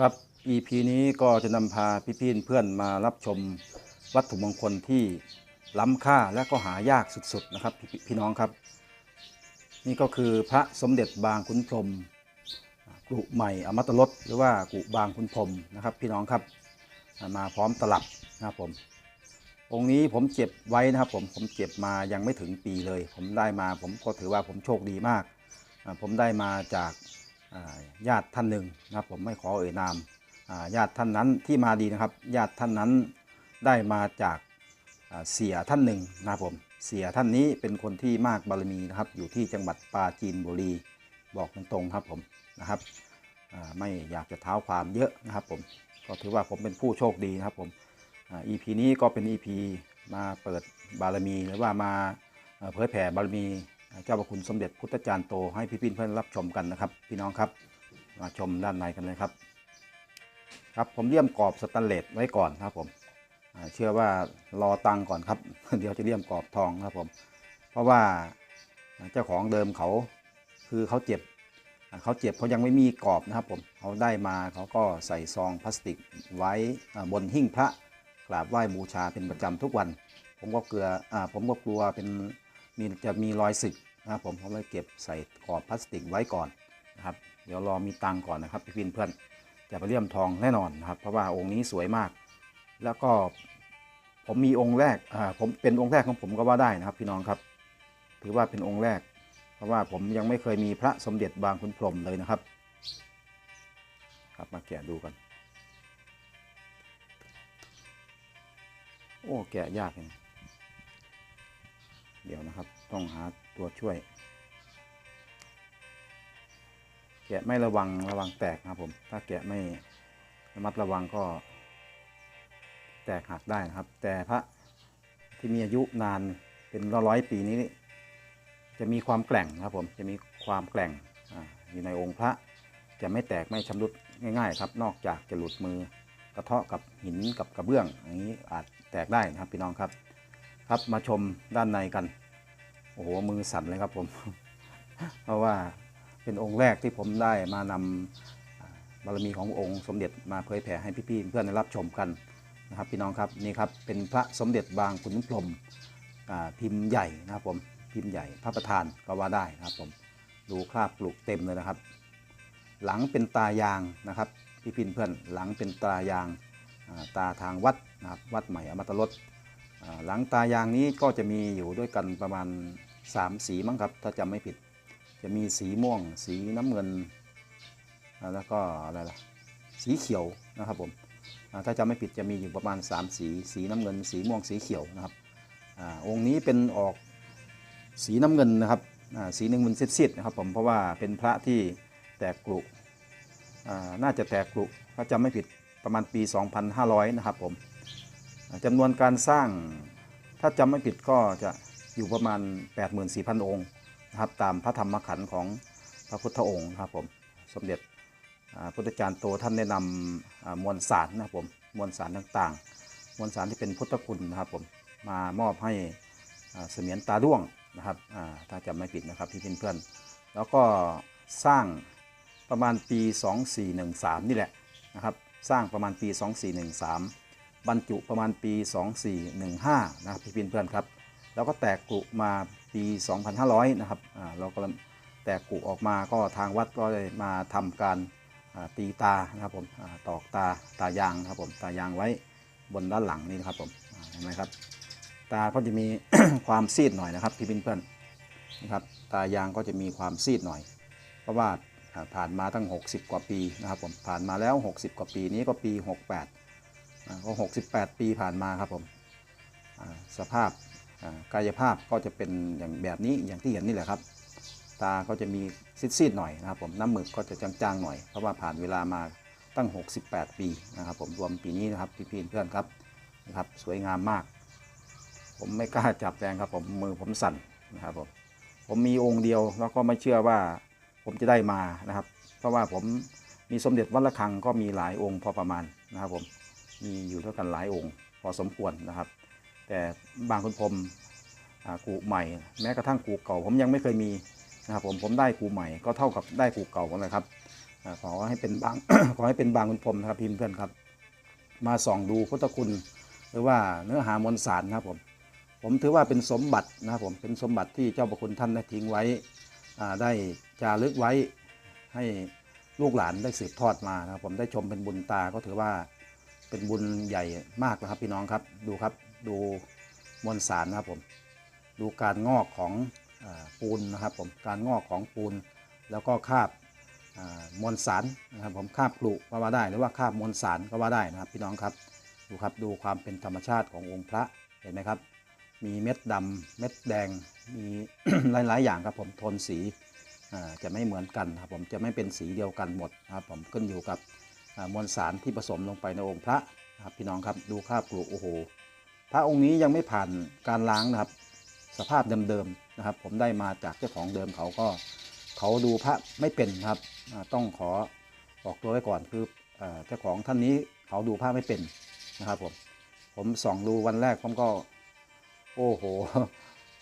ครับ EP นี้ก็จะนำพาพี่ๆเพื่อนมารับชมวัตถุมงคลที่ล้ำค่าและก็หายากสุดๆนะครับพี่พี่น้องครับ นี่ก็คือพระสมเด็จบางขุนพรหมกรุใหม่อมตะรสหรือว่ากรุบางขุนพรหมนะครับพี่น้องครับมาพร้อมตลับนะครับผมองค์นี้ผมเจ็บไว้นะครับผมผมเจ็บมายังไม่ถึงปีเลย ผมได้มาผมก็ถือว่าผมโชคดีมาก ผมได้มาจาก ญาติท่านหนึ่งนะครับ ผมไม่ขอเอ่ยนามญาติท่านนั้นที่มาดีนะครับ ญาติท่านนั้นได้มาจากเสียท่านหนึ่งนะครับผมเสียท่านนี้เป็นคนที่มากบารมีนะครับ อยู่ที่จังหวัดปราจีนบุรี บอกตรงๆครับผมนะครับไม่อยากจะเท้าความเยอะนะครับผมก็ถือว่าผมเป็นผู้โชคดีนะครับผมอ่า EP นี้ก็เป็น EP มาเปิดบารมีหรือว่ามาเผยแผ่บารมี เจ้าพระคุณสมเด็จพุทธจารย์โตให้พี่ๆเพื่อนรับชมกันนะครับ พี่น้องครับมาชมด้านในกันเลยครับ ครับผมเลี่ยมกรอบสแตนเลสไว้ก่อนครับผมเชื่อว่ารอตังก่อนครับ เดี๋ยวจะเลี่ยมกรอบทองครับผม เพราะว่าเจ้าของเดิมเขาคือเขาเจ็บเขาเจ็บเขายังไม่มีกรอบนะครับผมเขาได้มาเขาก็ใส่ซองพลาสติกไว้บนหิ้งพระกราบไหว้บูชาเป็นประจำทุกวัน ผมก็เกลืออผมก็กลัวเป็นีจะมีรอยสึกนะครับผมผมเลยเก็บใส่กรอบพลาสติกไว้ก่อนนะครับ เดี๋ยวรอมีตังก่อนนะครับพี่พินเพื่อนจะไปเลี่ยมทองแน่นอนนะครับ เพราะว่าองค์นี้สวยมาก แล้วก็ผมมีองค์แรกอ่าผมเป็นองค์แรกของผมก็ว่าได้นะครับ พี่น้องครับ ถือว่าเป็นองค์แรก เพราะว่าผมยังไม่เคยมีพระสมเด็จบางขุนพรมเลยนะครับ ครับมาแกะดูกันโอ้แกะยากเลย เดี๋ยวนะครับ ต้องหาตัวช่วย แกะไม่ระวังระวังแตกนะครับผม ถ้าแกะไม่ระมัดระวังก็ แตกหักได้นะครับ แต่พระที่มีอายุนานเป็นร้อยปีนี้ จะมีความแกร่งนะครับผมจะมีความแกร่งอาอยู่ในองค์พระจะไม่แตกไม่ชำรุดง่าย ๆ ครับ นอกจากจะหลุดมือกระเทาะกับหินกับกระเบื้องอย่างนี้อาจแตกได้นะครับพี่น้องครับ ครับมาชมด้านในกัน โอ้โหมือสั่นเลยครับผม เพราะว่าเป็นองค์แรกที่ผมได้มานำอ่าบารมีขององค์สมเด็จมาเผยแผ่ให้พี่ๆเพื่อนได้รับชมกันนะครับพี่น้องครับนี่ครับเป็นพระสมเด็จบางขุนพรมพิมพ์ใหญ่นะครับผมพิมพ์ใหญ่พระประธานก็ว่าได้นะครับผมดูคราบปลูกเต็มเลยนะครับ หลังเป็นตายางนะครับพี่พินเพื่อนหลังเป็นตายางตาทางวัดนะครับวัดใหม่อมตะรส หลังตายางนี้ก็จะมีอยู่ด้วยกันประมาณ 3 สีมั้งครับ ถ้าจำไม่ผิด จะมีสีม่วง สีน้ำเงิน แล้วก็อะไรล่ะ สีเขียวนะครับผม ถ้าจำไม่ผิดจะมีอยู่ประมาณ 3 สี สีน้ำเงิน สีม่วง สีเขียวนะครับอองค์นี้เป็นออกสีน้ำเงินนะครับ สีหน้ำเงินซีดๆนะครับผม เพราะว่าเป็นพระที่แตกกลุ่น่าจะแตกกลุถ้าจำไม่ผิดประมาณปี 2,500 นะครับผม จำนวนการสร้างถ้าจำไม่ผิดก็จะอยู่ประมาณ 84,000 องค์นะครับตามพระธรรมขันธ์ของพระพุทธองค์นะครับผมสมเด็จพุทธจารย์โตท่านได้นำมวลสารนะครับผมมวลสารต่างๆ มวลสารที่เป็นพุทธคุณนะครับผมมามอบให้เสมียนตาด้วงนะครับถ้าจำไม่ผิดนะครับพี่เพื่อนๆแล้วก็สร้างประมาณปี 2413 นี่แหละนะครับสร้างประมาณปี 2413 บรรจุประมาณปี 2415 นะครับพี่เพื่อนครับ แล้วก็แตกกรุมาปี 2500 นะครับอ่าเราก็แตกกรุออกมาก็ทางวัดก็ได้มาทำการตีตานะครับผมอตอกตาตายางนะครับผมตายางไว้บนด้านหลังนี่นะครับผมเห็นไหมครับ ตาก็จะมีความซีดหน่อยนะครับพี่เพื่อนๆนะครับตายางก็จะมีความซีดหน่อย เพราะว่าผ่านมาตั้ง 60 กว่าปีนะครับผมผ่านมาแล้ว 60 กว่าปีนี้ก็ปี 68 ก็ 68 ปีผ่านมาครับผมสภาพกายภาพก็จะเป็นอย่างแบบนี้อย่างที่เห็นนี่แหละครับ ตาก็จะมีซีดๆหน่อยนะครับผมน้ำหมึกก็จะจางๆหน่อยเพราะว่าผ่านเวลามาตั้ง 68 ปีนะครับผมรวมปีนี้นะครับพี่ๆเพื่อนครับนะครับสวยงามมาก ผมไม่กล้าจับแรงครับผมมือผมสั่นนะครับผมผมมีองค์เดียวแล้วก็ไม่เชื่อว่าผมจะได้มานะครับ เพราะว่าผมมีสมเด็จวัดระฆังก็มีหลายองค์พอประมาณนะครับผม มีอยู่เท่ากันหลายองค์พอสมควรนะครับ แต่บางคุณพรมกูใหม่ แม้กระทั่งกูเก่า ผมยังไม่เคยมีนะครับผมผมได้กูใหม่ก็เท่ากับได้กูเก่าหมดเลยครับอขอให้เป็นบางขอให้เป็นบางคุณพรมนะครับพิมพ์เพื่อนครับ มาส่องดูพุทธคุณ หรือว่าเนื้อหามวลสารนะครับผมผมถือว่าเป็นสมบัตินะครับผมเป็นสมบัติที่เจ้าประคุณท่านได้ทิ้งไว้ได้จารึกไว้ให้ลูกหลานได้สืบทอดมานะครับผมได้ชมเป็นบุญตาก็ถือว่า เป็นบุญใหญ่มากนะครับพี่น้องครับดูครับดูมวลสารนะครับผมดูการงอกของอปูนนะครับผมการงอกของปูน แล้วก็คาบมวลสารนะครับผมคาบกลุก็ว่าได้หรือว่าคาบมวลสารก็ว่าได้นะครับพี่น้องครับดูครับดูความเป็นธรรมชาติขององค์พระเห็นไหมครับ มีเม็ดดำเม็ดแดงมีหลาย ๆ อย่างครับผมโทนสีจะไม่เหมือนกันครับผมจะไม่เป็นสีเดียวกันหมดนะครับผมขึ้นอยู่กับ มวลสารที่ผสมลงไปในองค์พระนะครับพี่น้องครับดูคาบกลุโอ้โหพระองค์นี้ยังไม่ผ่านการล้างนะครับ สภาพเดิมๆนะครับ ผมได้มาจากเจ้าของเดิมเขาก็เขาดูพระไม่เป็นครับต้องขอบอกตัวไว้ก่อนคือเจ้าของท่านนี้เขาดูพระไม่เป็นนะครับผมผมส่องดูวันแรกผมก็ โอ้โห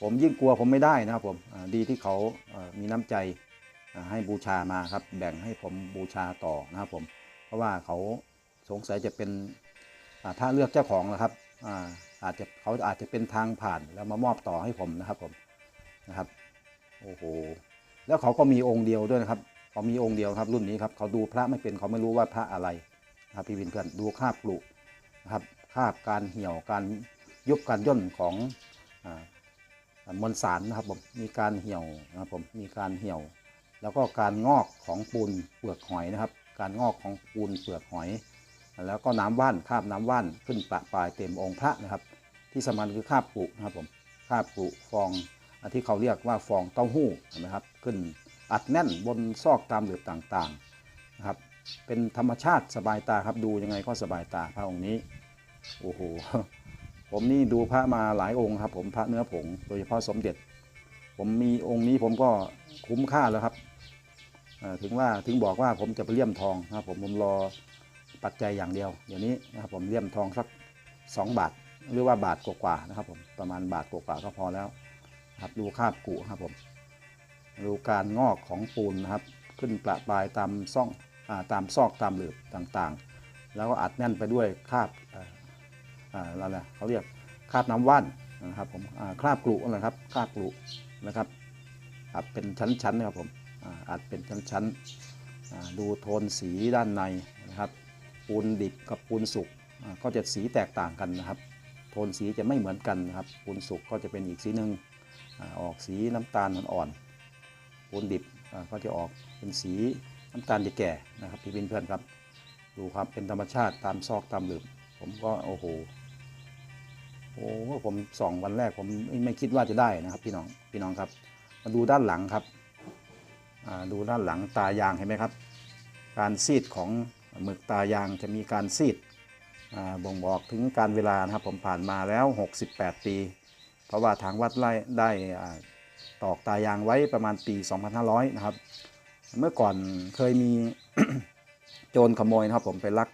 ผมยิ่งกลัวผมไม่ได้นะครับผมดีที่เขามีน้ำใจให้บูชามาครับ แบ่งให้ผมบูชาต่อนะครับผม เพราะว่าเขาสงสัยจะเป็นถ้าเลือกเจ้าของนะครับอาอาจจะเขาอาจจะเป็นทางผ่านแล้วมามอบต่อให้ผมนะครับผมนะครับโอ้โหแล้วเขาก็มีองค์เดียวด้วยนะครับเขามีองค์เดียวครับรุ่นนี้ครับเขาดูพระไม่เป็นเขาไม่รู้ว่าพระอะไรนะครับพี่วินเพื่อนดูคาบกลุนะครับคาบการเหี่ยวการยุบการย่นของอมวลสารนะครับผมมีการเหี่ยวนะครับผมมีการเหี่ยว แล้วก็การงอกของปูนเปลือกหอยนะครับ การงอกของปูนเปลือกหอย แล้วก็น้ำว่านคาบน้ำว่านขึ้นประปรายเต็มองค์พระนะครับ ที่สำคัญคือคาบปุนะครับผมคาบปุฟองที่เขาเรียกว่าฟองเต้าหู้นะครับ ขึ้นอัดแน่นบนซอกตามหลืบต่างๆนะครับ เป็นธรรมชาติสบายตาครับดูยังไงก็สบายตาพระองค์นี้โอ้โหผมนี่ดูพระมาหลายองค์ครับ ผมพระเนื้อผงโดยเฉพาะสมเด็จ ผมมีองค์นี้ผมก็คุ้มค่าแล้วครับ ถึงว่าถึงบอกว่าผมจะไปเลี่ยมทองนะครับผมผมรอปัจจัยอย่างเดียวเดี๋ยวนี้นะครับผมเลี่ยมทองสัก 2 บาทหรือว่าบาทกว่าๆนะครับผมประมาณบาทกว่าๆก็พอแล้วครับดูคาบกุครับผมดูการงอกของปูนนะครับ ขึ้นประปายตามซ่องอตามซอกตามหลืบต่างๆ แล้วก็อัดแน่นไปด้วยคาบอะไรเขาเรียกคาบน้ำว่านนะครับผมคาบกลุนั่นะครับคาบกลุนะครับอัดเป็นชั้นๆนะครับผม อ่าอัดเป็นชั้นๆอ่าดูโทนสีด้านในนะครับปูนดิบกับปูนสุกก็จะสีแตกต่างกันนะครับ โทนสีจะไม่เหมือนกันนะครับ ปูนสุกก็จะเป็นอีกสีหนึ่งอออกสีน้ำตาลอ่อนๆปูนดิบก็จะออกเป็นสีน้ำตาลจะแก่นะครับพี่เพื่อนๆครับ ดูครับเป็นธรรมชาติตามซอกตามหลืบผมก็โอ้โหโอ้โหผมสองวันแรกผมไม่คิดว่าจะได้นะครับ พี่น้องพี่น้องครับ มาดูด้านหลังครับ ดูด้านหลังตายางเห็นไหมครับ การซีดของหมึกตายางจะมีการซีดบ่งบอกถึงการเวลานะครับผมผ่านมาแล้ว 68 ปี เพราะว่าทางวัดไล่ได้ตอกตายางไว้ประมาณปี 2500 นะครับ เมื่อก่อนเคยมีโจรขโมยนะครับผมไปลัก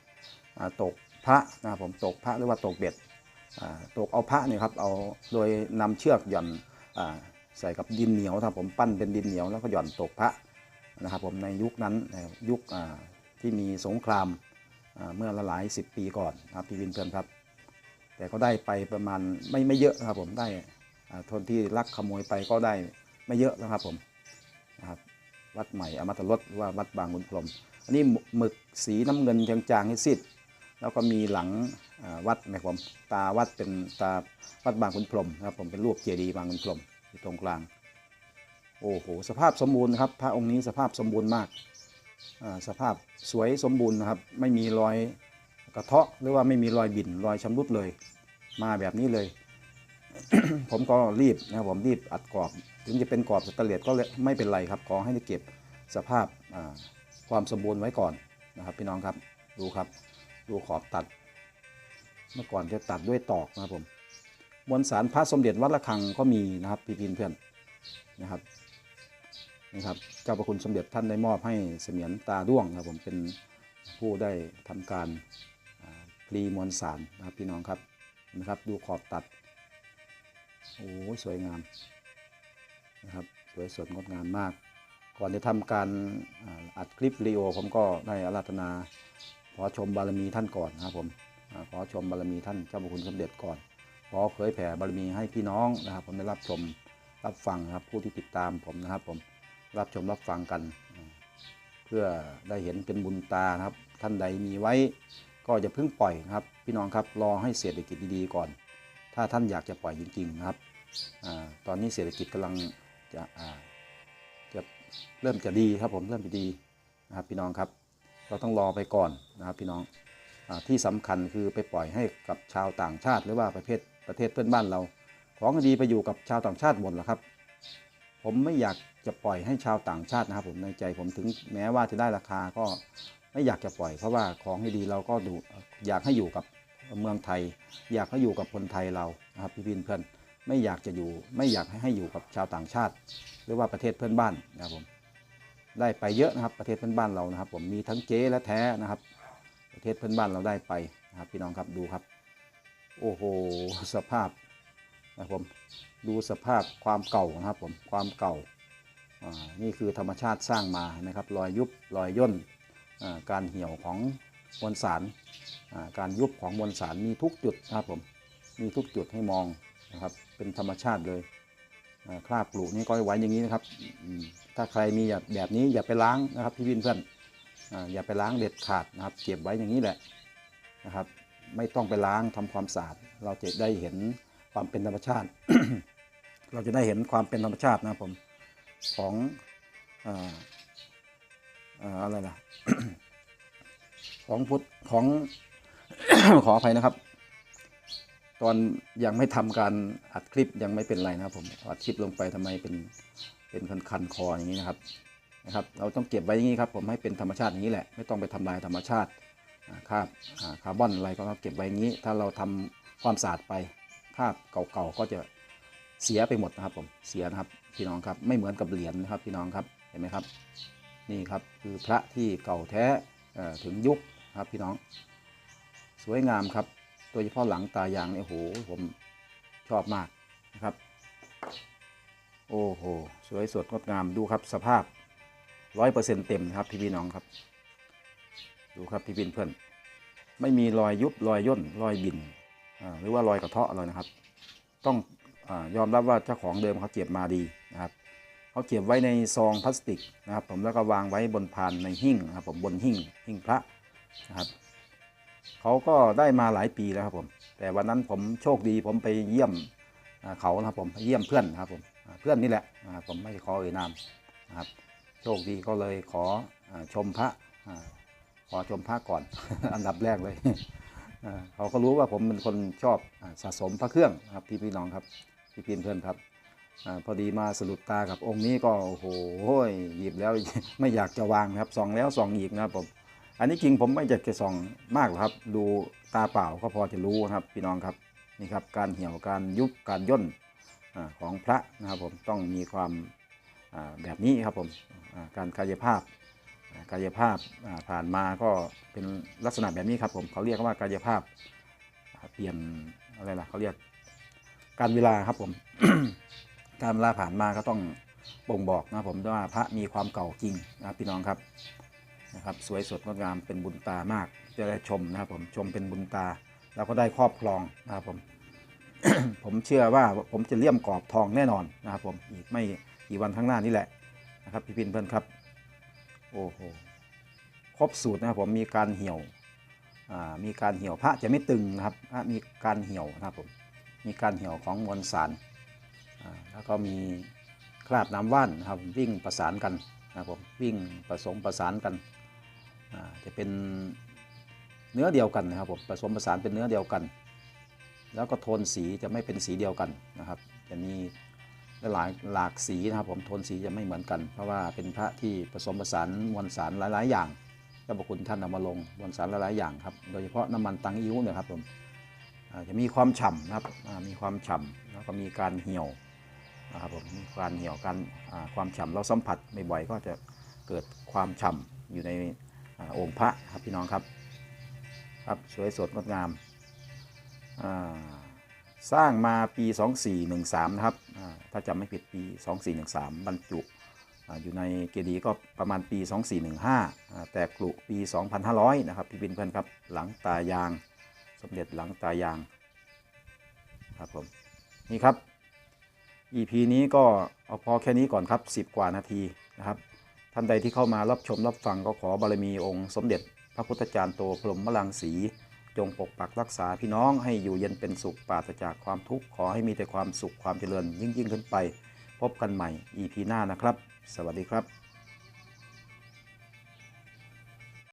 ตกพระนะครับผมตกพระหรือว่าตกเบ็ดตกเอาพระเนี่ยครับเอาโดยนำเชือกหย่อน ใส่กับดินเหนียวนะครับผมปั้นเป็นดินเหนียวแล้วก็หย่อนตกพระนะครับผมในยุคนั้นยุคที่มีสงครามเมื่อหลายสิบปีก่อนนะครับพี่วินเพื่อนครับ แต่ก็ได้ไปประมาณไม่ไม่เยอะนะครับผมได้อ่าทนที่ลักขโมยไปก็ได้ไม่เยอะนะครับผมนะครับวัดใหม่อมตะรสหรือว่าวัดบางขุนพรมอันนี้หมึกสีน้ำเงินจางๆให้ซีดแล้วก็มีหลังวัดนะครับผมตาวัดเป็นตาวัดบางขุนพรมนะครับผมเป็นรูปเจดีย์บางขุนพรม อยู่ตรงกลาง โอ้โหสภาพสมบูรณ์ครับ พระองค์นี้สภาพสมบูรณ์มากสภาพสวยสมบูรณ์นะครับ ไม่มีรอยกระเทาะหรือว่าไม่มีรอยบิ่นรอยชำรุดเลย มาแบบนี้เลย ผมก็รีบนะผมรีบอัดกรอบ ถึงจะเป็นกรอบสแตนเลสก็ไม่เป็นไรครับขอให้ได้เก็บสภาพความสมบูรณ์ไว้ก่อนนะครับ พี่น้องครับดูครับ ดูขอบตัด เมื่อก่อนจะตัดด้วยตอกนะครับผม มวลสารพระสมเด็จวัดระฆังก็มีนะครับพี่พินเพื่อนนะครับนะครับเจ้าประคุณสมเด็จท่านได้มอบให้เสมียนตาด้วงครับผมเป็นผู้ได้ทำการพลีมวลสารนะครับพี่น้องครับนะครับดูขอบตัดโอ้สวยงามนะครับสวยสดงดงามมาก ก่อนจะทำการอัดคลิปวิดีโอผมก็ได้อาราธนาขอชมบารมีท่านก่อนนะครับผมขอชมบารมีท่านเจ้าพระคุณสมเด็จก่อน ขอเผยแผ่บารมีให้พี่น้องนะครับ ผมได้รับชมรับฟังครับผู้ที่ติดตามผมนะครับ ผมรับชมรับฟังกัน เพื่อได้เห็นเป็นบุญตาครับ ท่านใดมีไว้ก็จะเพึ่งปล่อยนะครับ พี่น้องครับรอให้เศรษฐกิจดีๆก่อน ถ้าท่านอยากจะปล่อยจริง ๆ นะครับอตอนนี้เศรษฐกิจกำลังจะจะเริ่มจะดีครับผมเริ่มจะดีนะครับพี่น้องครับ เราต้องรอไปก่อนนะครับพี่น้องอที่สำคัญคือไปปล่อยให้กับชาวต่างชาติหรือว่าประเภท ประเทศเพื่อนบ้านเรา ของดีไปอยู่กับชาวต่างชาติหมดแล้วครับ ผมไม่อยากจะปล่อยให้ชาวต่างชาตินะครับ ผมในใจผมถึงแม้ว่าจะได้ราคาก็ไม่อยากจะปล่อยเพราะว่าของให้ดีเราก็ดูอยากให้อยู่กับเมืองไทย อยากให้อยู่กับคนไทยเรานะครับพี่พินเพื่อนไม่อยากจะอยู่ ไม่อยากให้ให้อยู่กับชาวต่างชาติ หรือว่าประเทศเพื่อนบ้านนะครับผมได้ไปเยอะนะครับประเทศเพื่อนบ้านเรานะครับ ผมมีทั้งเจ๊และแท้นะครับ ประเทศเพื่อนบ้านเราได้ไปนะครับ พี่น้องครับดูครับ โอ้โหสภาพนะครับผมดูสภาพความเก่านะครับผมความเก่าอ่านี่คือธรรมชาติสร้างมานะครับรอยยุบรอยย่นอ่าการเหี่ยวของมวลสารอ่าการยุบของมวลสารมีทุกจุดนะครับผมมีทุกจุดให้มองนะครับเป็นธรรมชาติเลยอ่าคราบกลุนี่ก็ไว้อย่างนี้นะครับ ถ้าใครมีแบบแบบนี้อย่าไปล้างนะครับพี่วินเพื่อนอ่าอย่าไปล้างเด็ดขาดนะครับเก็บไว้อย่างนี้แหละนะครับ ไม่ต้องไปล้างทำความสะอาด เราจะได้เห็นความเป็นธรรมชาติ เราจะได้เห็นความเป็นธรรมชาตินะครับผมของอ่าอ่าอะไรล่ะของพุทธของขออภัยนะครับ ตอนยังไม่ทำการอัดคลิปยังไม่เป็นไรนะครับ ผมอัดคลิปลงไปทำไมเป็นเป็นคันคันคออย่างนี้นะครับนะครับ เราต้องเก็บไว้อย่างนี้ครับ ผมให้เป็นธรรมชาติอย่างนี้แหละ ไม่ต้องไปทำลายธรรมชาติ คราบคาร์บอนอะไรก็เก็บไว้อย่างนี้ ถ้าเราทำความสะอาดไปคราบเก่าๆก็จะเสียไปหมดนะครับผมเสียนะครับพี่น้องครับไม่เหมือนกับเหรียญนะครับพี่น้องครับเห็นไหมครับ นี่ครับคือพระที่เก่าแท้ถึงยุคครับพี่น้อง สวยงามครับโดยเฉพาะหลังตายางเนี่ยโหผมชอบมากนะครับ โอ้โห สวยสดงดงามดูครับสภาพร้อยเปอร์เซ็นเต็มครับพี่พี่น้องครับ ดูครับพี่พี่เพื่อน ไม่มีรอยยุบรอยย่นรอยบินอ่าหรือว่ารอยกระเทาะอะไรนะครับ ต้องอยอมรับว่าเจ้าของเดิมเขาเก็บมาดีนะครับเขาเก็บไว้ในซองพลาสติกนะครับ ผมแล้วก็วางไว้บนพานในหิ้งนะครับผมบนหิ้งหิ้งพระนะครับเขาก็ได้มาหลายปีแล้วครับผม แต่วันนั้นผมโชคดีผมไปเยี่ยมเขานะครับผมเยี่ยมเพื่อนนะครับผมเพื่อนนี่แหละผมไม่ขอเอ่ยนามนะครับ โชคดีก็เลยขอชมพระ ขอชมพระก่อน อันดับแรกเลยเขาก็รู้ว่าผมเป็นคนชอบสะสมพระเครื่องครับพี่พี่น้องครับพี่พี่เพื่อนครับอพอดีมาสะดุดตากับองค์นี้ก็โอ้โหหยิบแล้วไม่อยากจะวางครับส่องแล้วส่องอีกนะครับผมอันนี้จริงผมไม่อยากจะส่องมากหรอกครับ ดูตาเปล่าก็พอจะรู้นะครับ พี่น้องครับนี่ครับการเหี่ยวการยุบการย่นอของพระนะครับผมต้องมีความแบบนี้ครับผมการกายภาพ กายภาพผ่านมาก็เป็นลักษณะแบบนี้ครับผมเขาเรียกว่ากายภาพเปลี่ยนอะไรล่ะเขาเรียกการเวลาครับผมการเวลาผ่านมาก็ต้องบ่งบอกนะผมว่าพระมีความเก่าจริงนะพี่น้องครับนะครับ สวยสดงดงามเป็นบุญตามากจะได้ชมนะครับผมชมเป็นบุญตา แล้วก็ได้ครอบครองนะครับผม ผมเชื่อว่าผมจะเลี่ยมกรอบทองแน่นอนนะครับผมอีกไม่กี่วันข้างหน้านี้แหละนะครับ พี่พินเพื่อนครับ โอ้โหครบสูตรนะครับผมมีการเหี่ยวอ่ามีการเหี่ยวพระจะไม่ตึงนะครับพระมีการเหี่ยวนะครับผมมีการเหี่ยวของมวลสารอ่าแล้วก็มีคราบน้ำว่านนะครับวิ่งประสานกันนะครับผมวิ่งผสมประสานกันอ่าจะเป็นเนื้อเดียวกันนะครับผมผสมผสานเป็นเนื้อเดียวกัน แล้วก็โทนสีจะไม่เป็นสีเดียวกันนะครับจะมี หลายหลากสีนะครับผมโทนสีจะไม่เหมือนกัน เพราะว่าเป็นพระที่ผสมผสานมวลสารหลาย ๆ อย่างเจ้าพระคุณท่านเอามาลงมวลสารหลาย ๆ อย่างครับโดยเฉพาะน้ำมันตังอิ้วเนี่ยครับผมจะมีความฉ่ำนะครับมีความฉ่ำแล้วก็มีการเหี่ยวนะครับผมมีการเหี่ยวการความฉ่ำเราสัมผัสบ่อยๆก็จะเกิดความฉ่ำอยู่ในอองค์พระครับพี่น้องครับครับสวยสดงดงามอ่า สร้างมาปี 2413 นะครับ ถ้าจำไม่ผิดปี 2413 บรรจุอยู่ในเกดีย์ก็ประมาณปี 2415 แตกกลุปี 2500 นะครับ พี่บินเพื่อนครับ หลังตายาง สมเด็จหลังตายาง ครับผม นี่ครับ EP นี้ก็เอาพอแค่นี้ก่อนครับ 10 กว่านาทีนะครับ ท่านใดที่เข้ามารับชมรับฟังก็ขอบารมีองค์ สมเด็จพระพุทธจารย์โตพรหมลังสี จงปกปักรักษาพี่น้องให้อยู่เย็นเป็นสุขปราศจากความทุกข์ขอให้มีแต่ความสุขความเจริญยิ่งยิ่งขึ้นไป พบกันใหม่ EP หน้านะครับ สวัสดีครับ